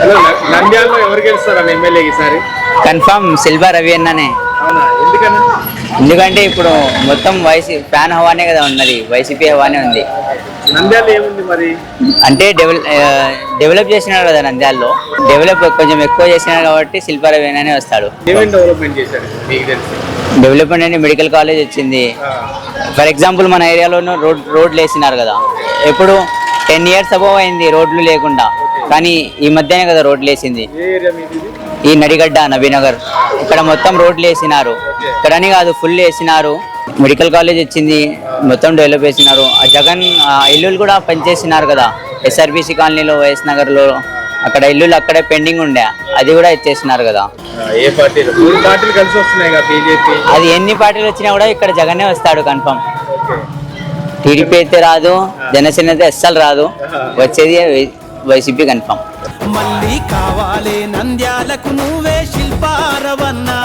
Hello నంద్యాలలో ఎవరు గెలుస్తారని ఎమ్మెల్యే ఈసారి? కన్ఫర్మ్ సిల్వర్ రవి అన్ననే. ఎందుకంటే ఇప్పుడు మొత్తం వైసీ ఫ్యాన్ హవానే కదా ఉన్నది వైసీపీ హవానే ఉంది. నంద్యాల ఏముంది మరి? అంటే డెవలప్ డెవలప్ చేసినాడు కదా నంద్యాలలో. డెవలప్ కొంచెం ఎక్కువ చేసినాడు కాబట్టి సిల్వర్ రవి అనే వస్తాడు. ఏమేమి డెవలప్మెంట్ చేశారు? మీకు తెలిసి. డెవలప్మెంట్ అంటే మెడికల్ కాలేజ్ వచ్చింది. ఫర్ ఎగ్జాంపుల్ మన ఏరియాలోనూ రోడ్ రోడ్లు వేసినారు కదా. ఎప్పుడు టెన్ ఇయర్స్ అబోవ్ అయింది రోడ్లు లేకుండా. కానీ ఈ మధ్యనే కదా రోడ్లు వేసింది? ఈ నడిగడ్డ నబీనగర్ ఇక్కడ మొత్తం రోడ్లు వేసినారు. ఇక్కడని కాదు ఫుల్ వేసినారు. మెడికల్ కాలేజ్ వచ్చింది మొత్తం డెవలప్ చేసినారు. ఆ జగన్ ఇల్లులు కూడా పనిచేసినారు కదా. ఎస్ఆర్బిసి కాలనీలో వైఎస్ నగర్లో. అక్కడ ఇల్లులు అక్కడే పెండింగ్ ఉండే. అది కూడా ఇచ్చేసినారు కదా. ఏ పార్టీలు? మూడు పార్టీలు కలిసి వస్తున్నాయి కదా బీజేపీ. అది ఎన్ని పార్టీలు వచ్చినా కూడా ఇక్కడ జగనే వస్తాడు కన్ఫర్మ్ టీడీపీ అయితే రాదు జనసేన అయితే అస్సలు రాదు. వచ్చేది వైసీపీ కన్ఫామ్. మళ్ళీ కావాలి నంద్యాలకు నువ్వే శిల్పారవన్నా.